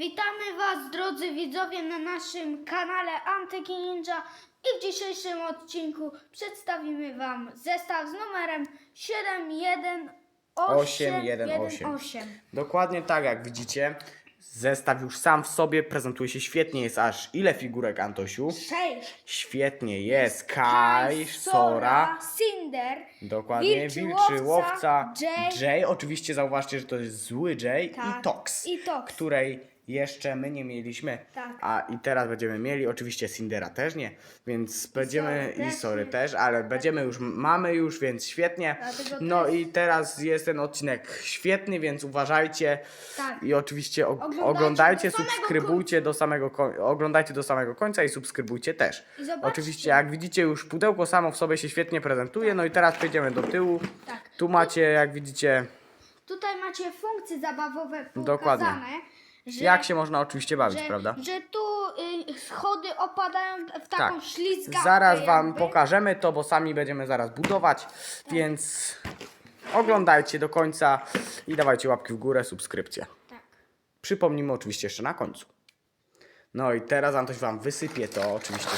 Witamy Was, drodzy widzowie, na naszym kanale Antyki Ninja i w dzisiejszym odcinku przedstawimy Wam zestaw z numerem 71818. Dokładnie tak, jak widzicie. Zestaw już sam w sobie prezentuje się świetnie. Jest aż ile figurek, Antosiu? 6. Świetnie jest Kai, Sora, Cinder, dokładnie, Wilczy Wilczy Łowca, Łowca, Jay. Jay. Oczywiście zauważcie, że to jest zły Jay Tak, i Tox, i Tox. której jeszcze my nie mieliśmy. Tak. A i teraz będziemy mieli, oczywiście Cindera też nie, więc będziemy Sory i też Sory nie. też, ale będziemy już, mamy już, więc świetnie. Dlatego No też- i teraz jest ten odcinek świetny, więc uważajcie. Tak. I oczywiście og- Oglądajcie oglądajcie, do samego subskrybujcie do samego koń- oglądajcie do samego końca i subskrybujcie też. I zobaczcie. Oczywiście jak widzicie już pudełko samo w sobie się świetnie prezentuje. No i teraz przejdziemy do tyłu. Tak. Tu macie jak widzicie Tutaj macie funkcje zabawowe pokazane. Dokładnie. Że, jak się można oczywiście bawić, że, prawda? że tu y, schody opadają w taką Tak. ślizgawkę Zaraz wam jakby. pokażemy to, bo sami będziemy zaraz budować, więc oglądajcie do końca i dawajcie łapki w górę, subskrypcję. Tak. Przypomnijmy oczywiście jeszcze na końcu. No i teraz Antoś wam wysypie to oczywiście.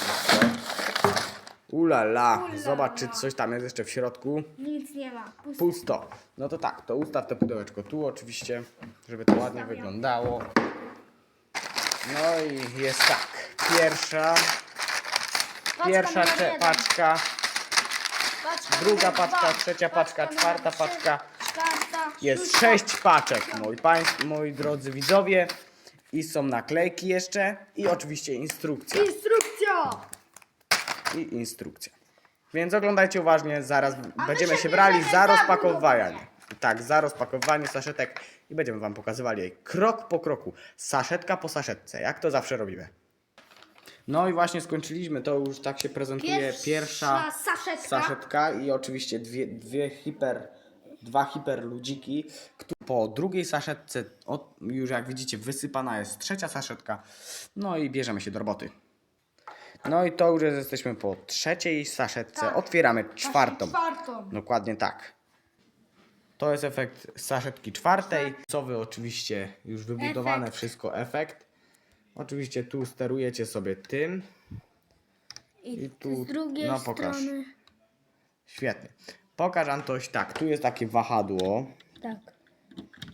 Ulala, Ulala. zobacz czy coś tam jest jeszcze w środku. Nic nie ma. Pusto. Pusto. No to tak, to ustaw to pudełeczko tu oczywiście, żeby to ładnie wyglądało. No i jest tak. Pierwsza, pierwsza numer cze- jeden. paczka, Paczka druga numer paczka, dwa. trzecia paczka, numer czwarta trzy, paczka. Czwarta. Jest sześć paczek, moi państwo, moi drodzy widzowie. I są naklejki jeszcze i oczywiście instrukcja. Instrukcja! I instrukcja. Więc oglądajcie uważnie, zaraz my będziemy się brali za budowanie. Tak, za rozpakowanie saszetek i będziemy wam pokazywali jej krok po kroku, saszetka po saszetce, jak to zawsze robimy. No i właśnie skończyliśmy, to już tak się prezentuje Pierwsza pierwsza saszetka. saszetka i oczywiście dwie, dwie hiper, dwa hiper ludziki. któ- Po drugiej saszetce, o, już jak widzicie, wysypana jest trzecia saszetka. No i bierzemy się do roboty. No i to już jest, jesteśmy po trzeciej saszetce. Tak. Otwieramy czwartą. Czwartą. Dokładnie tak. To jest efekt saszetki czwartej. Co wy oczywiście już wybudowane Efekt. wszystko efekt. Oczywiście tu sterujecie sobie tym. I, I tu- z drugiej no, pokaż. strony. Świetnie. Pokaż Antoś tak, tu jest takie wahadło Tak.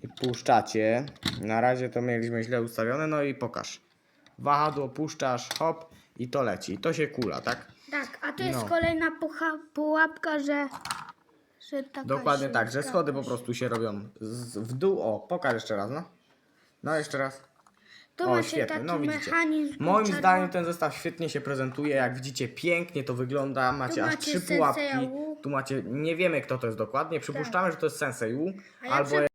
i puszczacie. Na razie to mieliśmy źle ustawione, no i pokaż. Wahadło puszczasz, hop i to leci. To się kula, tak? Tak, a tu jest No. kolejna pucha, pułapka, że. że taka Dokładnie tak, że schody po prostu się robią z, w dół. O, pokaż jeszcze raz, no. No jeszcze raz. Tu O, świetnie, taki no widzicie. mechanizm. Moim czerwony. zdaniem ten zestaw świetnie się prezentuje. Jak widzicie, pięknie to wygląda. Macie aż macie trzy Sensei pułapki. Wu. Tu macie, nie wiemy kto to jest dokładnie. Przypuszczamy, że to jest Sensei Wu, A ja albo prze-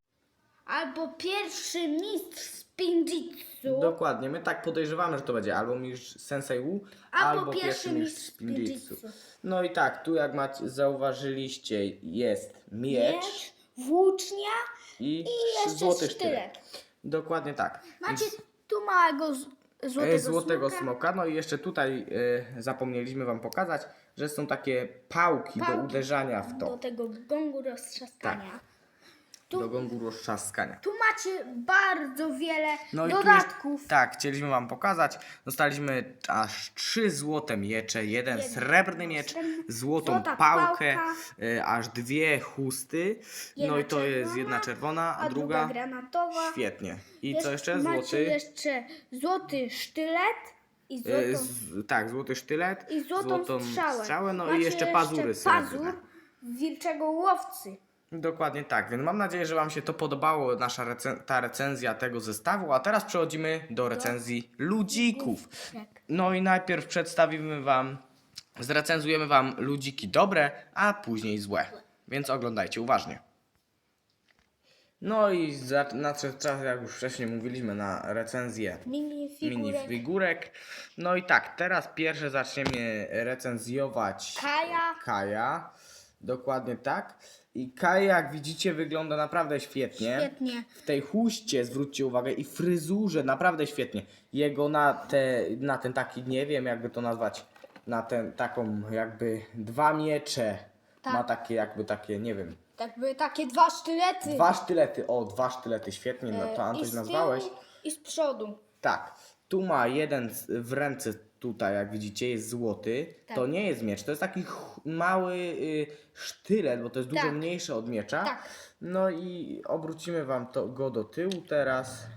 Albo pierwszy mistrz spinjitsu. Dokładnie, my tak podejrzewamy, że to będzie albo mistrz Sensei Wu, Albo albo, pierwszy mistrz Spinjitsu. No i tak, tu jak macie, zauważyliście, jest miecz, Miecz, włócznia i, i jeszcze złoty sztylet. Dokładnie tak. Macie tu małego z- złotego, e, złotego smoka. No i jeszcze tutaj e, zapomnieliśmy wam pokazać, że są takie pałki, do Pałki. uderzania w to, Do tego gongu roztrzaskania. Do gągu roztrzaskania. tu macie bardzo wiele No i tu dodatków. Jest, tak, chcieliśmy wam pokazać. Dostaliśmy aż trzy złote miecze, jeden Jeden srebrny miecz, srebrny, złotą złota pałkę, pałka. y, aż dwie chusty. Jedna no i to jest czerwona, jedna czerwona, a, druga, granatowa. świetnie. I co jeszcze? Macie Złoty. jeszcze złoty sztylet i złotą, y, z, tak, złoty sztylet, i złotą, strzałę. no Macie i jeszcze pazury pazur srebrne. wilczego łowcy. Dokładnie tak, więc mam nadzieję, że Wam się to podobało, nasza recen- ta recenzja tego zestawu, a teraz przechodzimy do recenzji ludzików. Tak. No i najpierw przedstawimy Wam, zrecenzujemy Wam ludziki dobre, a później złe, więc oglądajcie uważnie. No i za- nadszedł czas, jak już wcześniej mówiliśmy, na recenzję Mini figurek. minifigurek. No i tak, teraz pierwsze zaczniemy recenzjować Kaja. Kaja. Dokładnie tak. I Kaja, jak widzicie, wygląda naprawdę świetnie. Świetnie. W tej chuście zwróćcie uwagę i fryzurze naprawdę świetnie. Jego na, te, na ten taki, nie wiem jakby to nazwać, na ten taką jakby dwa miecze. Tak. Ma takie jakby takie, nie wiem, Tak by takie dwa sztylety. dwa sztylety. O, dwa sztylety, świetnie, no E, to i Antoś z nazwałeś. tyłu I z przodu. Tak, tu ma jeden z- w ręce tutaj, jak widzicie, jest złoty. Tak. To nie jest miecz, to jest taki ch- mały y, sztylet, bo to jest dużo Tak. mniejsze od miecza. Tak. No i obrócimy wam to, go do tyłu teraz.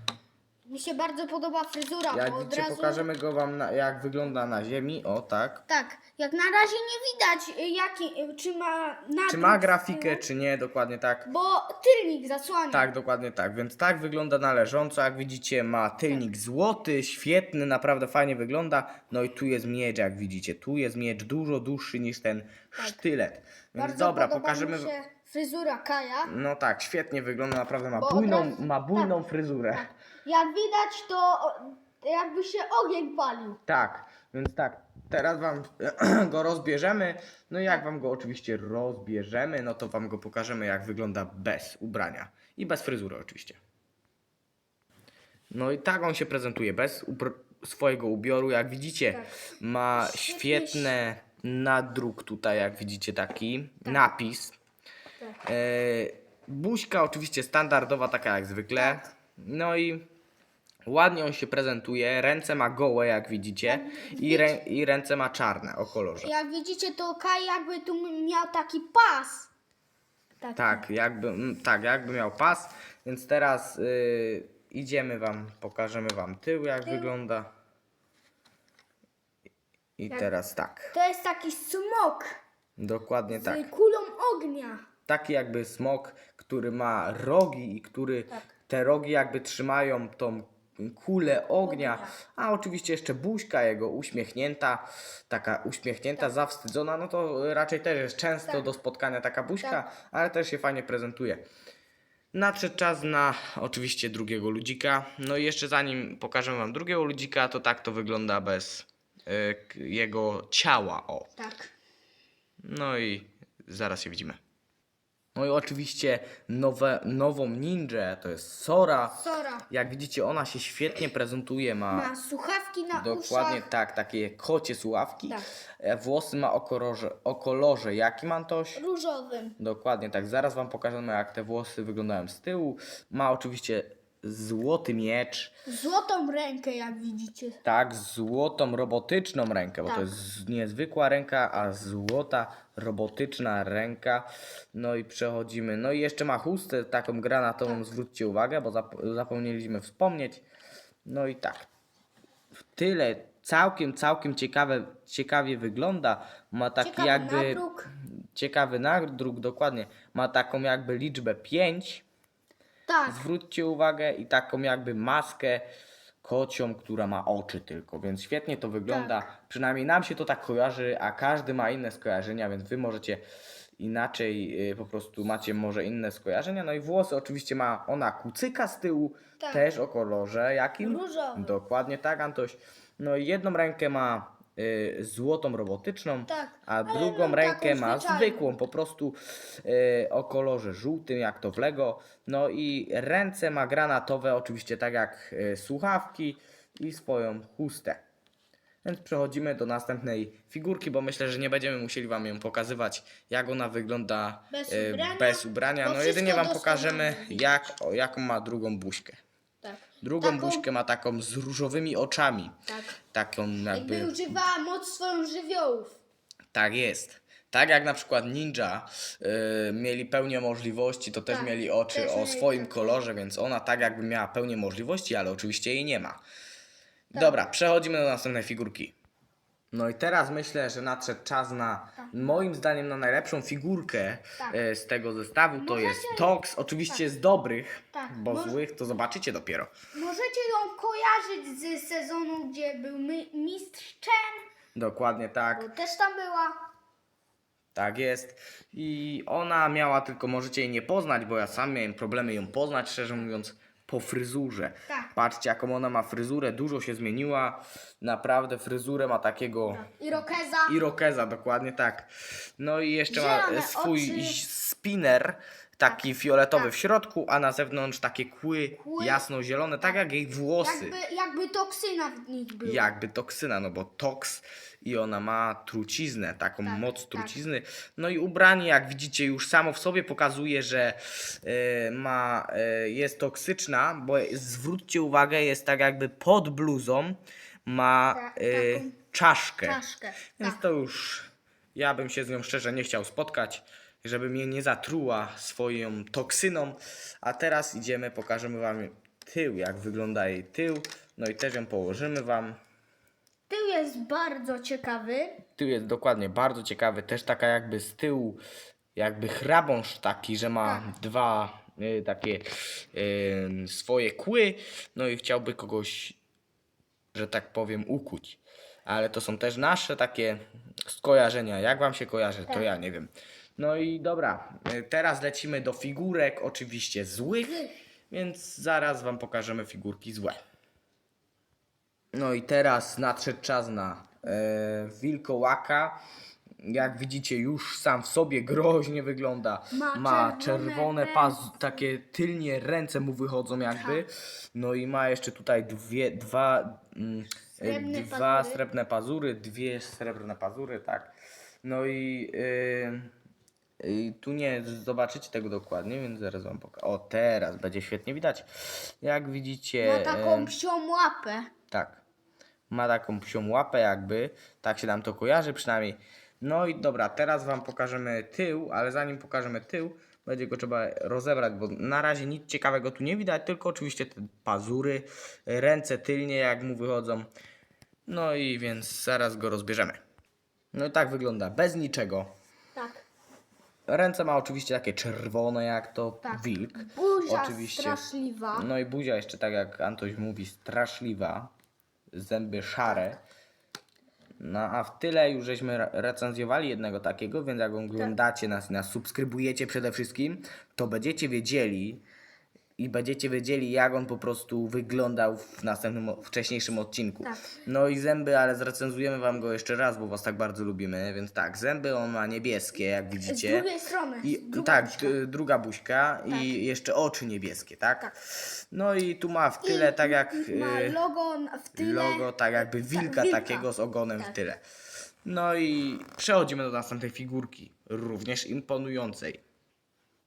Mi się bardzo podoba fryzura, Jak bo od widzicie, razu... pokażemy go wam, na, jak wygląda na ziemi. O tak. Tak, jak na razie nie widać, y, jaki, y, czy ma nadruk Czy ma z grafikę, tyłu, czy nie, dokładnie tak. Bo tylnik zasłania. Tak, dokładnie tak. Więc tak wygląda należąco. Jak widzicie, ma tylnik złoty, świetny, naprawdę fajnie wygląda. No i tu jest miecz, jak widzicie. Tu jest miecz dużo dłuższy niż ten sztylet. Więc Tak. Bardzo dobra, podoba pokażemy. mi się fryzura Kaja. No tak, świetnie wygląda, naprawdę ma Bo od bujną, razu- ma bujną fryzurę. Jak widać, to o, jakby się ogień palił. Tak, więc tak, teraz wam go rozbierzemy. No i jak wam go oczywiście rozbierzemy, no to wam go pokażemy jak wygląda bez ubrania. I bez fryzury oczywiście. No i tak on się prezentuje, bez swojego ubioru. Jak widzicie, Tak. ma świetny nadruk tutaj, jak widzicie taki napis. Tak. E, buźka oczywiście standardowa, taka jak zwykle. Tak. No i ładnie on się prezentuje. Ręce ma gołe, jak widzicie. I, rę, I ręce ma czarne o kolorze. Jak widzicie, to Kaj jakby tu miał taki pas. Taki. Tak, jakby, tak, jakby miał pas. Więc teraz y, idziemy wam, pokażemy wam tył, jak Tył. wygląda. I Jak- teraz tak. To jest taki smok Dokładnie tak. z kulą ognia. taki jakby smok, który ma rogi i który Tak. te rogi jakby trzymają tą kulę ognia, a oczywiście jeszcze buźka jego uśmiechnięta, taka uśmiechnięta, zawstydzona, no to raczej też jest często Tak. do spotkania taka buźka, Tak. ale też się fajnie prezentuje. Nadszedł czas na oczywiście drugiego ludzika. No i jeszcze zanim pokażemy wam drugiego ludzika, to tak to wygląda bez y, k- jego ciała. O. Tak. No i zaraz się widzimy. No i oczywiście nowe, nową ninja, to jest Sora. Sora Jak widzicie, ona się świetnie prezentuje, ma, ma słuchawki na dokładnie uszach. tak, takie kocie słuchawki. Tak. E, Włosy ma o kolorze, o kolorze jaki Antoś? Różowym. Dokładnie tak, zaraz wam pokażemy jak te włosy wyglądają z tyłu. Ma oczywiście złoty miecz, Złotą rękę, jak widzicie. tak, złotą robotyczną rękę, bo Tak. to jest niezwykła ręka, a złota robotyczna ręka. No i przechodzimy. No i jeszcze ma chustę taką granatową, Tak. zwróćcie uwagę, bo zap- zapomnieliśmy wspomnieć. No i tak. W tyle całkiem, całkiem ciekawe, ciekawie wygląda. Ma taki Ciekawy jakby nadruk. ciekawy nadruk, dokładnie. Ma taką jakby liczbę 5. Tak. Zwróćcie uwagę i taką jakby maskę kocią, która ma oczy tylko, więc świetnie to wygląda. Tak. Przynajmniej nam się to tak kojarzy, a każdy ma inne skojarzenia, więc wy możecie inaczej, y, po prostu macie może inne skojarzenia. No i włosy oczywiście ma ona kucyka z tyłu, Tak. też o kolorze jakim? Różowym. Dokładnie tak, Antoś. No i jedną rękę ma y, złotą robotyczną, Tak, a ale drugą rękę taką ma zwyczajną. zwykłą, po prostu y, o kolorze żółtym, jak to w Lego. No i ręce ma granatowe, oczywiście tak jak y, słuchawki i swoją chustę. Więc przechodzimy do następnej figurki, bo myślę, że nie będziemy musieli Wam ją pokazywać, jak ona wygląda Bez y, ubrania, bez ubrania. bo No jedynie Wam pokażemy, jak, o, jaką ma drugą buźkę. Tak. Drugą Taką- buźkę ma taką z różowymi oczami. Tak. Taką Jakby jakby. używała moc swoją żywiołów. Tak jest. Tak jak na przykład ninja y, mieli pełnię możliwości, to też Tak, mieli oczy też o mieli swoim takie. kolorze, więc ona tak jakby miała pełnię możliwości, ale oczywiście jej nie ma. Tak. Dobra, przechodzimy do następnej figurki. No i teraz myślę, że nadszedł czas na, moim zdaniem, na najlepszą figurkę Tak. e, z tego zestawu. To Możecie- jest Tox, oczywiście z dobrych, Tak, bo może- złych to zobaczycie dopiero. Możecie ją kojarzyć z sezonu, gdzie był mi- mistrz Chen, Dokładnie tak. bo też tam była. Tak jest. I ona miała tylko, możecie jej nie poznać, bo ja sam miałem problemy ją poznać, szczerze mówiąc, po fryzurze. Tak. Patrzcie, jaką ona ma fryzurę, dużo się zmieniła. Naprawdę fryzurę ma takiego Irokeza. irokeza, dokładnie tak. No i jeszcze ma Zielone e, swój oczy. spinner, taki fioletowy tak. w środku, a na zewnątrz takie kły, Kły. jasno-zielone, tak jak jej włosy. Jakby, jakby toksyna w nich była. jakby toksyna, no bo toks i ona ma truciznę, taką Tak, moc tak. trucizny. No i ubranie, jak widzicie, już samo w sobie pokazuje, że e, ma, e, jest toksyczna, bo zwróćcie uwagę, jest tak jakby pod bluzą ma Ta- e, czaszkę. Czaszkę. Więc Tak. to już ja bym się z nią szczerze nie chciał spotkać, żeby mnie nie zatruła swoją toksyną. A teraz idziemy, pokażemy wam tył, jak wygląda jej tył. No i też ją położymy wam. Tył jest bardzo ciekawy. Tył jest dokładnie bardzo ciekawy, też taka jakby z tyłu, jakby chrabąż taki, że ma Tak. dwa y, takie y, swoje kły, no i chciałby kogoś, że tak powiem, ukuć. Ale to są też nasze takie skojarzenia. Jak wam się kojarzy, to Tak. ja nie wiem. No i dobra, y, teraz lecimy do figurek, oczywiście złych, więc zaraz wam pokażemy figurki złe. No i teraz nadszedł czas na e, wilkołaka. Jak widzicie, już sam w sobie groźnie wygląda. Ma Ma czerwone czerwone takie tylnie ręce mu wychodzą jakby. No i ma jeszcze tutaj dwie, dwa, mm, e, Srebrne dwa pazury. srebrne pazury, dwie srebrne pazury, tak. No i y, tu nie zobaczycie tego dokładnie, więc zaraz wam pokażę. O, teraz będzie świetnie widać. Jak widzicie. Ma taką em, psią łapę. tak. Ma taką psią łapę jakby. Tak się nam to kojarzy przynajmniej. No i dobra, teraz wam pokażemy tył, ale zanim pokażemy tył, będzie go trzeba rozebrać, bo na razie nic ciekawego tu nie widać, tylko oczywiście te pazury, ręce tylnie jak mu wychodzą. No i więc zaraz go rozbierzemy. No i tak wygląda, bez niczego. Tak. Ręce ma oczywiście takie czerwone jak to Tak. wilk. Buzia Oczywiście. straszliwa. No i buzia jeszcze tak jak Antoś mówi, straszliwa. Zęby szare. No a w tyle już żeśmy re- recenzjowali jednego takiego, więc jak oglądacie nas i nas subskrybujecie przede wszystkim, to będziecie wiedzieli i będziecie wiedzieli jak on po prostu wyglądał w następnym, wcześniejszym odcinku. Tak. No i zęby, ale zrecenzujemy wam go jeszcze raz, bo was tak bardzo lubimy, więc tak, zęby on ma niebieskie, jak Z widzicie. drugiej strony. I, druga tak, buźka. druga buźka i jeszcze oczy niebieskie, tak? Tak. No i tu ma w tyle I tak jak Ma y, logo w tyle. logo, tak jakby wilka, wilka. takiego z ogonem w Tak. tyle. No i przechodzimy do następnej figurki, również imponującej.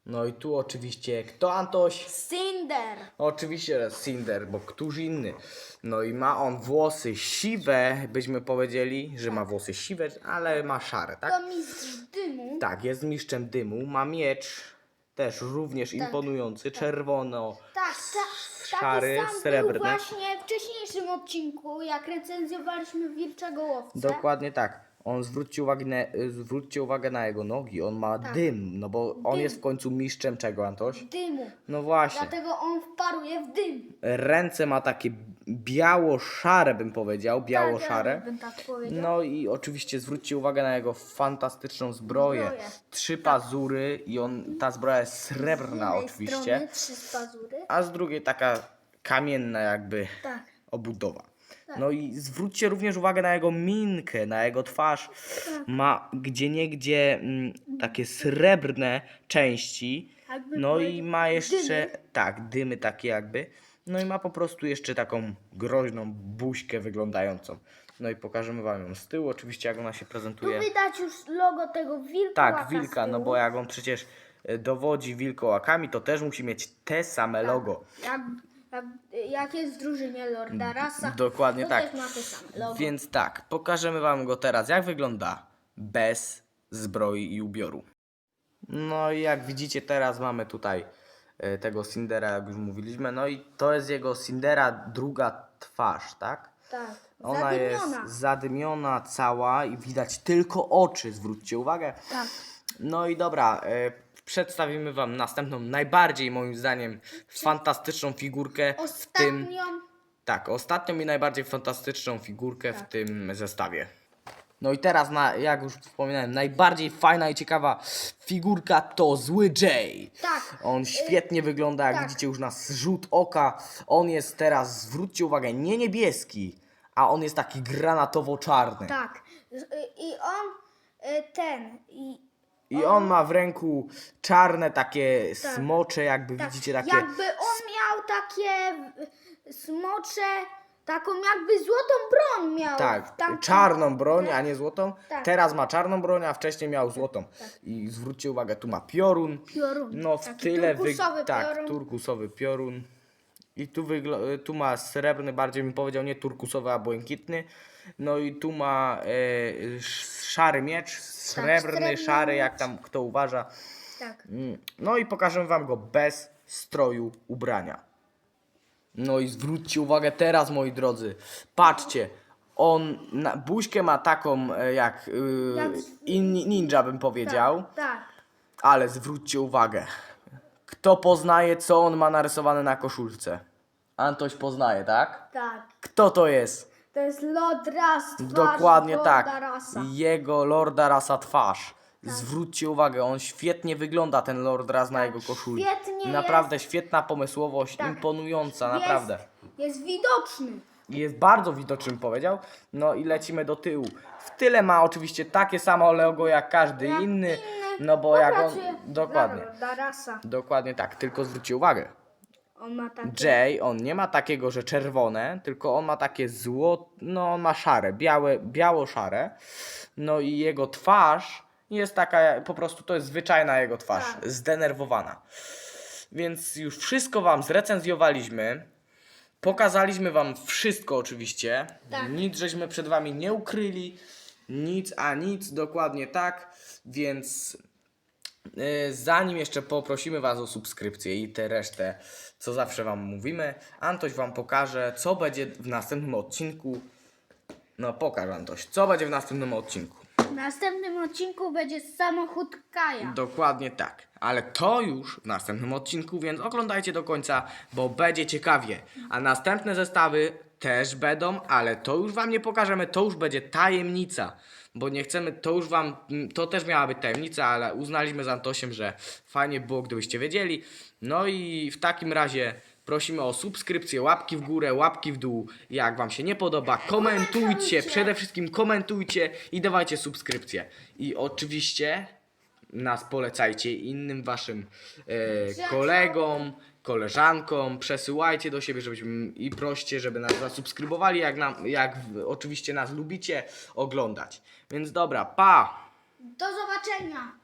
No i tu oczywiście kto Antoś? Cinder. Oczywiście Cinder, bo któż inny. No i ma on włosy siwe, byśmy powiedzieli, że ma włosy siwe, ale ma szare, tak? To mistrz dymu. Tak, jest mistrzem dymu, ma miecz, też również imponujący, czerwono. Tak, tak. Szary, taki sam srebrny. był właśnie w wcześniejszym odcinku, jak recenzjowaliśmy Wilczego Łowcę. Dokładnie tak. On zwróćcie uwagę, na, zwróćcie uwagę na jego nogi, on ma dym, no bo on Dym. jest w końcu mistrzem czego, Antoś? Dymu. No właśnie. Dlatego on wparuje w dym. Ręce ma takie biało-szare, bym powiedział, biało-szare. Tak, ja bym tak powiedział. No i oczywiście zwróćcie uwagę na jego fantastyczną zbroję. Zbroję. Trzy pazury i on, ta zbroja jest srebrna jednej oczywiście, Strony, trzy pazury. a z drugiej taka kamienna jakby Tak. obudowa. No i zwróćcie również uwagę na jego minkę, na jego twarz. Tak. Ma gdzieniegdzie mm, takie srebrne części. No i ma jeszcze, tak, dymy takie jakby. No i ma po prostu jeszcze taką groźną buźkę wyglądającą. No i pokażemy wam ją z tyłu, oczywiście jak ona się Tu prezentuje. widać już logo tego wilka. Tak, wilka, no bo jak on przecież e, dowodzi wilkołakami, to też musi mieć te same logo. Jak, jak, jest w drużynie Lorda Rasa. Dokładnie to tak. też ma te same logo. Więc tak, pokażemy wam go teraz, jak wygląda bez zbroi i ubioru. No i jak widzicie teraz mamy tutaj e, tego Cindera, jak już mówiliśmy, no i to jest jego Cindera druga twarz, tak? Tak. Ona Zadymiona. jest zadymiona cała i widać tylko oczy, zwróćcie uwagę. Tak. No i dobra, e, przedstawimy wam następną, najbardziej moim zdaniem fantastyczną figurkę w tym... Ostatnią. Tak, ostatnią i najbardziej fantastyczną figurkę Tak. w tym zestawie. No i teraz, na, jak już wspominałem, najbardziej fajna i ciekawa figurka to Zły Jay. Tak. On świetnie wygląda, jak tak. widzicie już na zrzut oka. On jest teraz, zwróćcie uwagę, nie niebieski, a on jest taki granatowo-czarny. Tak. Y, I on y, ten. I I on ma w ręku czarne takie Tak. smocze, jakby Tak, widzicie, takie... Jakby on miał takie y, smocze, taką jakby złotą broń miał. Tak, Tam- czarną broń, a nie złotą. Tak. Teraz ma czarną broń, a wcześniej miał złotą. I zwróćcie uwagę, tu ma piorun. Piorun. No w Taki tyle turkusowy tak, piorun. turkusowy piorun. I tu, tu ma srebrny, bardziej mi powiedział, nie turkusowy, a błękitny. No i tu ma e, sz- szary miecz, srebrny, srebrny szary, jak tam kto uważa. Tak. Mm, No i pokażę wam go bez stroju ubrania. No i zwróćcie uwagę teraz, moi drodzy. Patrzcie, on na, buźkę ma taką e, jak, y, Jak- in, ninja bym powiedział, Tak. ale zwróćcie uwagę. Kto poznaje, co on ma narysowane na koszulce? Antoś poznaje, tak? Tak. Kto to jest? To jest Lord Ras. twarz Dokładnie Lorda tak. Rasa. Jego Lorda Rasa twarz. Zwróćcie uwagę, on świetnie wygląda, ten Lord Ras na jego koszuli. świetnie Naprawdę świetna pomysłowość, Tak. imponująca, naprawdę. Jest widoczny. Jest bardzo widoczny, powiedział. No i lecimy do tyłu. W tyle ma oczywiście takie samo logo jak każdy inny. No bo jak on. Dokładnie. Lorda Rasa. Dokładnie tak, tylko zwróćcie uwagę. On ma takie... Jay, on nie ma takiego, że czerwone, tylko on ma takie zło, no on ma szare, białe, biało-szare. No i jego twarz jest taka, po prostu to jest zwyczajna jego twarz, Tak. zdenerwowana. Więc już wszystko wam zrecenzjowaliśmy. Pokazaliśmy wam wszystko oczywiście. Tak. Nic żeśmy przed wami nie ukryli. Nic a nic, dokładnie tak. Więc Zanim jeszcze poprosimy Was o subskrypcję i tę resztę, co zawsze Wam mówimy, Antoś Wam pokaże, co będzie w następnym odcinku. No, pokaż Antoś, co będzie w następnym odcinku. W następnym odcinku będzie samochód Kaja. Dokładnie tak, ale to już w następnym odcinku, więc oglądajcie do końca, bo będzie ciekawie. A następne zestawy też będą, ale to już Wam nie pokażemy, to już będzie tajemnica. Bo nie chcemy, to już Wam, to też miała być tajemnica, ale uznaliśmy z Antosiem, że fajnie było, gdybyście wiedzieli. No i w takim razie prosimy o subskrypcję, łapki w górę, łapki w dół. Jak Wam się nie podoba, komentujcie, Komentujcie. przede wszystkim komentujcie i dawajcie subskrypcję. I oczywiście nas polecajcie innym waszym e, kolegom, koleżankom, przesyłajcie do siebie, żebyśmy i proście, żeby nas zasubskrybowali, jak, nam, jak oczywiście nas lubicie oglądać. Więc dobra, pa! Do zobaczenia.